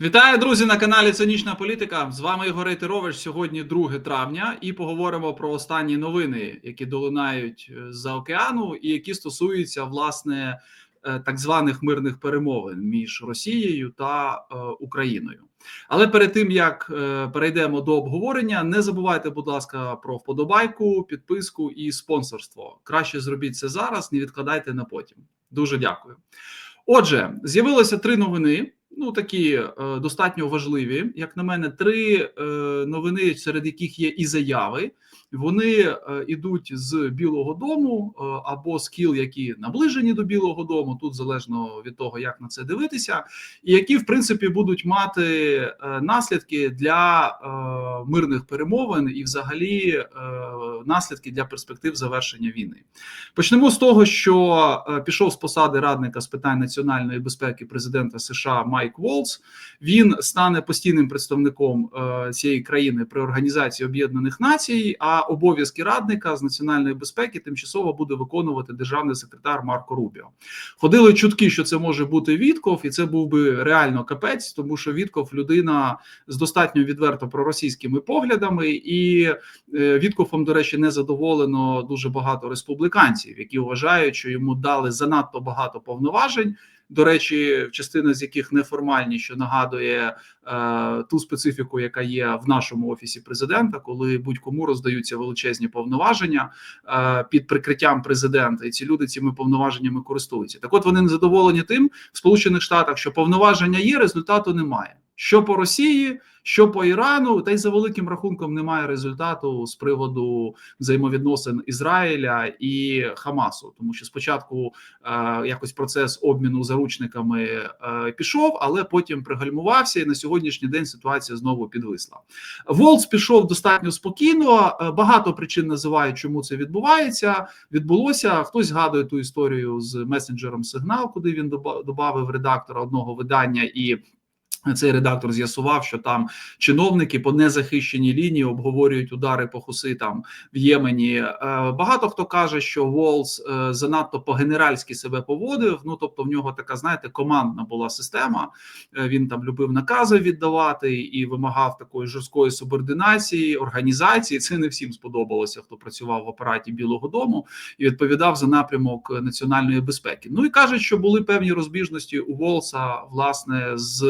Вітаю, друзі, на каналі Цинічна Політика. З вами Ігор Рейтерович. Сьогодні 2 травня, і поговоримо про останні новини, які долунають з-за океану, і які стосуються власне е, так званих мирних перемовин між Росією та е, Україною. Але перед тим як е, перейдемо до обговорення, не забувайте, будь ласка, про вподобайку, підписку і спонсорство. Краще зробіть це зараз, не відкладайте на потім. Дуже дякую. Отже, з'явилося три новини. Ну, такі е, достатньо важливі, як на мене, три е, новини, серед яких є і заяви. Вони е, ідуть з Білого Дому е, або з кіл, які наближені до Білого Дому, тут залежно від того, як на це дивитися, і які в принципі будуть мати е, наслідки для е, мирних перемовин і, взагалі, е, наслідки для перспектив завершення війни. Почнемо з того, що е, пішов з посади радника з питань національної безпеки президента США Майк Волц. Він стане постійним представником е, цієї країни при організації Об'єднаних Націй. А обов'язки радника з національної безпеки тимчасово буде виконувати державний секретар Марко Рубіо. Ходили чутки, що це може бути Вітков, і це був би реально капець, тому що Вітков людина з достатньо відверто проросійськими поглядами, і е, Віткофом, до речі, не задоволено дуже багато республіканців, які вважають, що йому дали занадто багато повноважень. До речі, частина з яких неформальні, що нагадує е, ту специфіку, яка є в нашому офісі президента, коли будь-кому роздаються величезні повноваження е, під прикриттям президента, і ці люди цими повноваженнями користуються. Так, от вони не задоволені тим в Сполучених Штатах, що повноваження є, результату немає. Що по Росії, що по Ірану, та й за великим рахунком немає результату з приводу взаємовідносин Ізраїля і Хамасу, тому що спочатку е, якось процес обміну заручниками е, пішов, але потім пригальмувався, і на сьогоднішній день ситуація знову підвисла. Волц пішов достатньо спокійно. е, Багато причин називають, чому це відбувається. Відбулося хтось згадує ту історію з месенджером Сигнал, куди він додав редактора одного видання і. Цей редактор з'ясував, що там чиновники по незахищеній лінії обговорюють удари по хуситам в Ємені. Е, Багато хто каже, що Волс е, занадто по-генеральськи себе поводив. Ну тобто, в нього така, знаєте, командна була система. Е, Він там любив накази віддавати і вимагав такої жорсткої субординації організації. Це не всім сподобалося, хто працював в апараті Білого Дому і відповідав за напрямок національної безпеки. Ну і кажуть, що були певні розбіжності у Волса власне з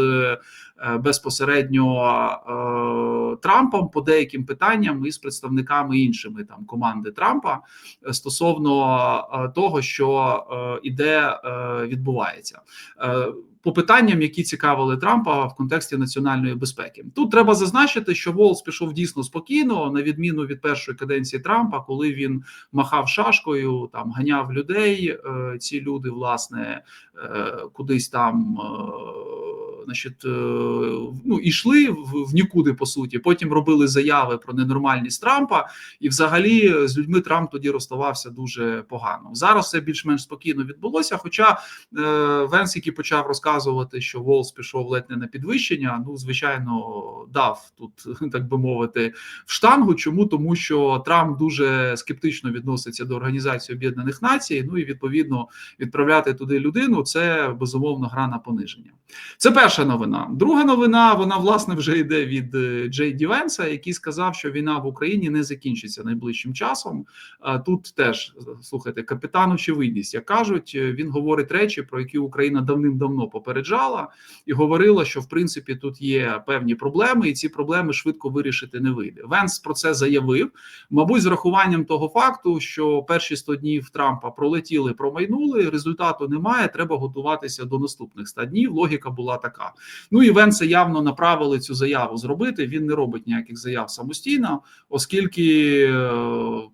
безпосередньо е, Трампом по деяким питанням і з представниками іншими там команди Трампа е, стосовно е, того, що е, іде е, відбувається. Е, по питанням, які цікавили Трампа в контексті національної безпеки, тут треба зазначити, що Волс пішов дійсно спокійно, на відміну від першої каденції Трампа, коли він махав шашкою, там ганяв людей. Е, ці люди, власне, е, кудись там. Значить, е, ну ішли в, нікуди по суті. Потім робили заяви про ненормальність Трампа, і взагалі з людьми Трамп тоді розставався дуже погано. Зараз все більш-менш спокійно відбулося. Хоча е, Венс, який почав розказувати, що Волс пішов ледь не на підвищення, ну звичайно дав тут, так би мовити, в штангу. Чому тому, що Трамп дуже скептично відноситься до організації Об'єднаних Націй. Ну і відповідно відправляти туди людину це безумовно гра на пониження. Це перша новина. Друга новина вона власне вже йде від е, Джей Ді Венса, який сказав, що війна в Україні не закінчиться найближчим часом. Тут теж слухайте, капітан очевидність, як кажуть, е, він говорить речі, про які Україна давним-давно попереджала, і говорила, що в принципі тут є певні проблеми, і ці проблеми швидко вирішити не вийде. Венс про це заявив. Мабуть, з рахуванням того факту, що перші 100 днів Трампа пролетіли, промайнули. Результату немає. Треба готуватися до наступних 100 днів. Логіка була така. Ну і Венса явно направили цю заяву зробити. Він не робить ніяких заяв самостійно, оскільки е,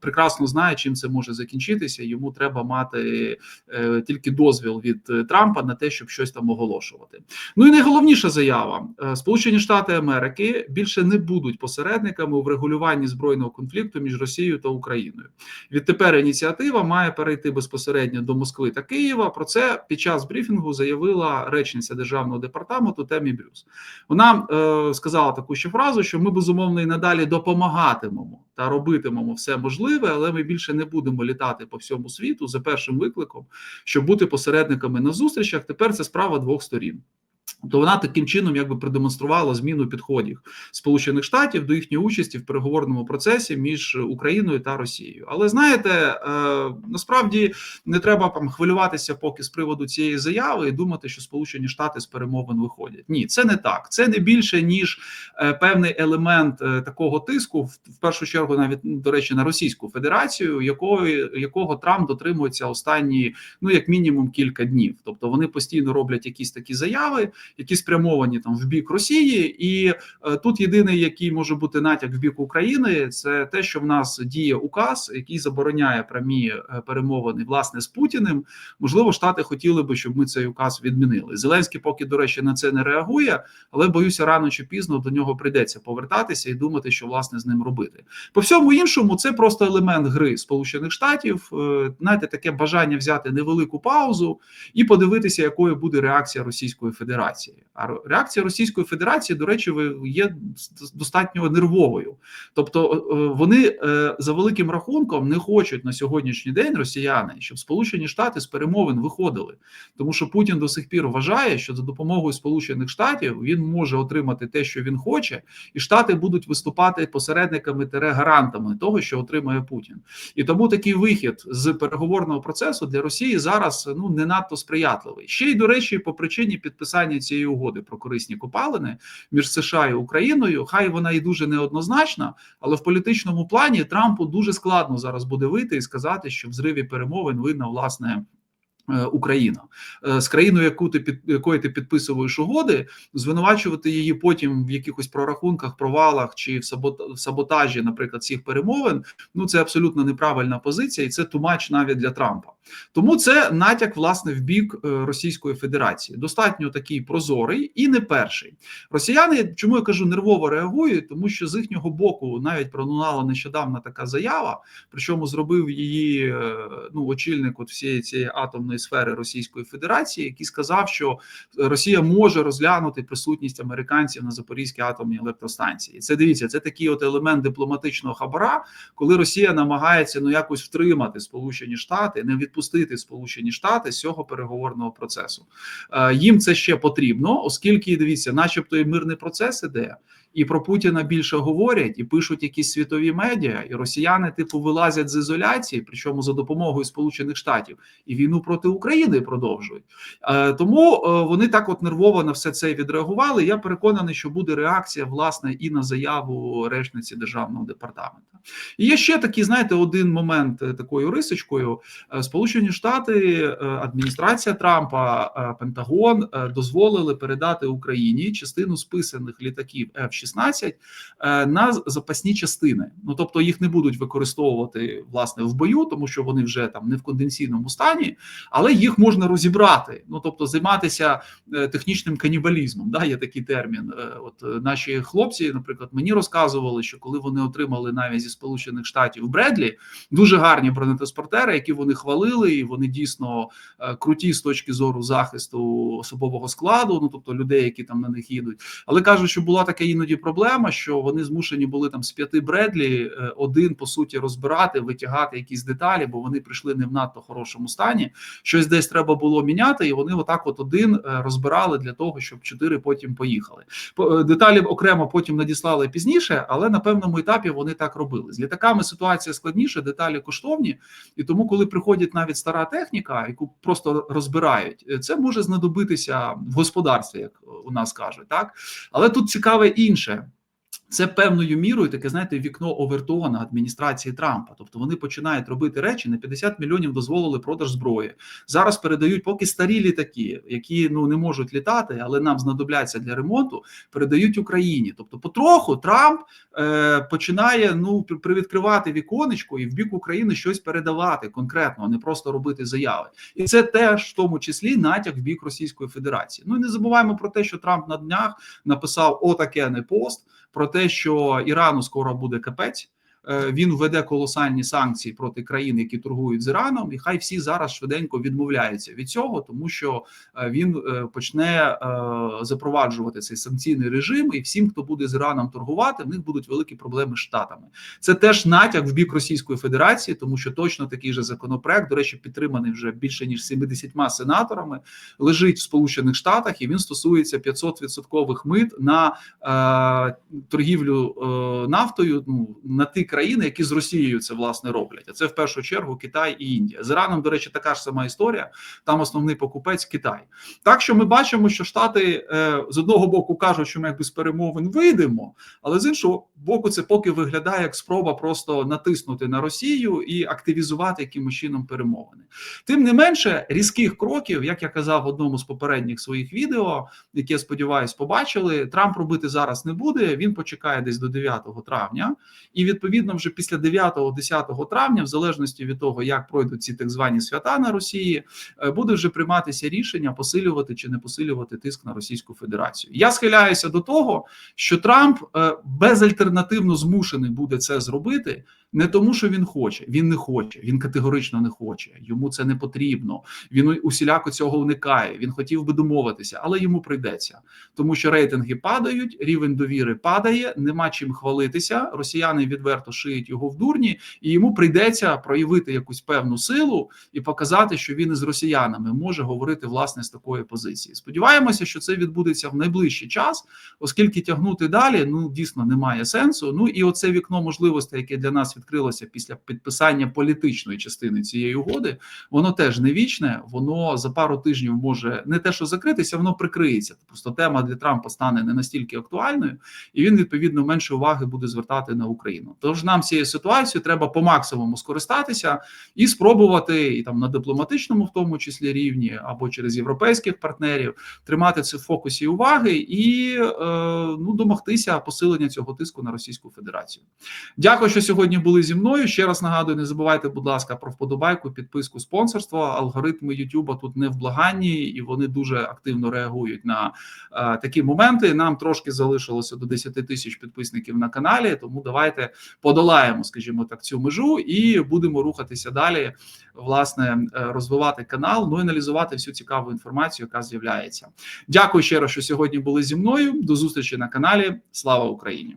прекрасно знає, чим це може закінчитися. Йому треба мати е, тільки дозвіл від е, Трампа на те, щоб щось там оголошувати. Ну і найголовніша заява: Сполучені Штати Америки більше не будуть посередниками у врегулюванні збройного конфлікту між Росією та Україною. Відтепер ініціатива має перейти безпосередньо до Москви та Києва. Про це під час брифінгу заявила речниця державного департаменту Темі Брюс. Вона е, сказала таку ще фразу, що ми безумовно і надалі допомагатимемо та робитимемо все можливе, але ми більше не будемо літати по всьому світу за першим викликом, щоб бути посередниками на зустрічах. Тепер це справа двох сторін. То вона таким чином якби продемонструвала зміну підходів Сполучених Штатів до їхньої участі в переговорному процесі між Україною та Росією. Але знаєте, е, насправді не треба там хвилюватися поки з приводу цієї заяви і думати, що Сполучені Штати з перемовин виходять. Ні, це не так. Це не більше ніж е, певний елемент е, такого тиску, в, першу чергу, навіть до речі, на Російську Федерацію, якої якого Трамп дотримується останні ну як мінімум кілька днів. Тобто вони постійно роблять якісь такі заяви які спрямовані там в бік Росії, і е, тут єдиний, який може бути натяк в бік України, це те, що в нас діє указ, який забороняє прямі е, перемовини власне з Путіним. Можливо, штати хотіли би, щоб ми цей указ відмінили. Зеленський, поки до речі, на це не реагує, але боюся, рано чи пізно до нього прийдеться повертатися і думати, що власне з ним робити. По всьому іншому, це просто елемент гри Сполучених Штатів. Е, знаєте, таке бажання взяти невелику паузу і подивитися, якою буде реакція Російської Федерації. Федерації. А реакція Російської Федерації, до речі, є достатньо нервовою. Тобто е, вони е, за великим рахунком не хочуть на сьогоднішній день росіяни, щоб Сполучені Штати з перемовин виходили, тому що Путін до сих пір вважає, що за допомогою Сполучених Штатів він може отримати те, що він хоче, і Штати будуть виступати посередниками тере гарантами того, що отримає Путін, і тому такий вихід з переговорного процесу для Росії зараз ну не надто сприятливий. Ще й до речі, по причині підписання цієї угоди про корисні копалини між США і Україною. Хай вона і дуже неоднозначна, але в політичному плані Трампу дуже складно зараз буде вийти і сказати, що в зриві перемовин винна власне. Е, Україна е, з країною, яку ти під якої ти підписуєш угоди, звинувачувати її потім в якихось прорахунках, провалах чи в саботажі, наприклад, цих перемовин. Ну це абсолютно неправильна позиція, і це тумач навіть для Трампа. Тому це натяк власне в бік е, Російської Федерації. Достатньо такий прозорий і не перший. Росіяни, чому я кажу, нервово реагують, тому що з їхнього боку навіть пролунала нещодавно така заява, причому зробив її ну очільник от всієї цієї атомної атомної сфери Російської Федерації, який сказав, що Росія може розглянути присутність американців на Запорізькій атомній електростанції. Це дивіться, це такий от елемент дипломатичного хабара, коли Росія намагається ну якось втримати Сполучені Штати, не відпустити Сполучені Штати з цього переговорного процесу. Е, їм це ще потрібно, оскільки дивіться, начебто, і мирний процес іде і про Путіна більше говорять і пишуть якісь світові медіа, і росіяни типу вилазять з ізоляції, причому за допомогою Сполучених Штатів, і війну проти України продовжують. Е, тому е, вони так от нервово на все це відреагували. Я переконаний, що буде реакція власне і на заяву речниці державного департаменту. І є ще такий, знаєте, один момент е, такою рисочкою: Сполучені Штати, адміністрація Трампа, Пентагон дозволили передати Україні частину списаних літаків F-16 16 е, на запасні частини. Ну тобто їх не будуть використовувати власне в бою, тому що вони вже там не в конденційному стані, але їх можна розібрати. Ну тобто, займатися е, технічним канібалізмом. Да, є такий термін. Е, от наші хлопці, наприклад, мені розказували, що коли вони отримали навіть зі сполучених штатів Бредлі, дуже гарні бронетранспортери, які вони хвалили, і вони дійсно круті з точки зору захисту особового складу. Ну тобто людей, які там на них їдуть, але кажуть, що була така іноді проблема, що вони змушені були там з п'яти Бредлі е, один по суті розбирати, витягати якісь деталі, бо вони прийшли не в надто хорошому стані. Щось десь треба було міняти, і вони отак, от один е, розбирали для того, щоб чотири потім поїхали. Е, деталі окремо потім надіслали пізніше, але на певному етапі вони так робили. З літаками ситуація складніша, деталі коштовні, і тому, коли приходить навіть стара техніка, яку просто розбирають, це може знадобитися в господарстві, як у нас кажуть, так але тут цікаве інше. Це певною мірою таке, знаєте, вікно овертона адміністрації Трампа. Тобто вони починають робити речі на 50 мільйонів дозволили продаж зброї. Зараз передають поки старі літаки, які ну не можуть літати, але нам знадобляться для ремонту. Передають Україні. Тобто, потроху Трамп е, починає ну привідкривати віконечко і в бік України щось передавати конкретно, а не просто робити заяви. І це теж в тому числі натяк в бік Російської Федерації. Ну і не забуваємо про те, що Трамп на днях написав отаке не пост про те, що Ірану скоро буде капець. Е, він введе колосальні санкції проти країн, які торгують з Іраном, і хай всі зараз швиденько відмовляються від цього, тому що е, він е, почне запроваджувати цей санкційний режим, і всім, хто буде з Іраном торгувати, в них будуть великі проблеми з штатами. Це теж натяк в бік Російської Федерації, тому що точно такий же законопроект, до речі, підтриманий вже більше ніж 70 сенаторами, лежить в Сполучених Штатах, і він стосується 500% мит на е, торгівлю е, нафтою. Ну на ті країни, які з Росією це власне роблять. А це в першу чергу Китай і Індія. З Іраном, до речі, така ж сама історія. Там основний покупець Китай. Так що ми бачимо, що Штати е, з одного боку кажуть, що ми якби з перемовин вийдемо, але з іншого боку, це поки виглядає як спроба просто натиснути на Росію і активізувати якимось чином перемовини. Тим не менше, різких кроків, як я казав в одному з попередніх своїх відео, які я сподіваюся, побачили, Трамп робити зараз не буде. Він почекає десь до 9 травня, і відповідно, вже після 9-10 травня, в залежності від того, як пройдуть ці так звані свята на Росії, е, буде вже прийматися рішення посилювати чи не посилювати тиск на Російську Федерацію. Я схиляюся до того, що Трамп е, безальтернативно змушений буде це зробити. Не тому, що він хоче, він не хоче, він категорично не хоче. Йому це не потрібно. Він усіляко цього уникає. Він хотів би домовитися, але йому прийдеться, тому що рейтинги падають, рівень довіри падає, нема чим хвалитися. Росіяни відверто шиють його в дурні, і йому прийдеться проявити якусь певну силу і показати, що він із росіянами може говорити власне з такої позиції. Сподіваємося, що це відбудеться в найближчий час, оскільки тягнути далі ну дійсно немає сенсу. Ну і оце вікно можливостей, яке для нас відкрилося після підписання політичної частини цієї угоди, воно теж не вічне. Воно за пару тижнів може не те, що закритися, воно прикриється. Просто тема для Трампа стане не настільки актуальною, і він відповідно менше уваги буде звертати на Україну. Тож нам цією ситуацією треба по максимуму скористатися і спробувати і там на дипломатичному, в тому числі рівні, або через європейських партнерів тримати це в фокусі уваги і е, ну домогтися посилення цього тиску на Російську Федерацію. Дякую, що сьогодні були зі мною. Ще раз нагадую, не забувайте, будь ласка, про вподобайку, підписку, спонсорство. Алгоритми Ютуба тут не в благанні, і вони дуже активно реагують на е, такі моменти. Нам трошки залишилося до 10 тисяч підписників на каналі. Тому давайте подолаємо, скажімо так, цю межу і будемо рухатися далі. Власне, е, розвивати канал, ну і аналізувати всю цікаву інформацію, яка з'являється. Дякую ще раз, що сьогодні були зі мною. До зустрічі на каналі. Слава Україні!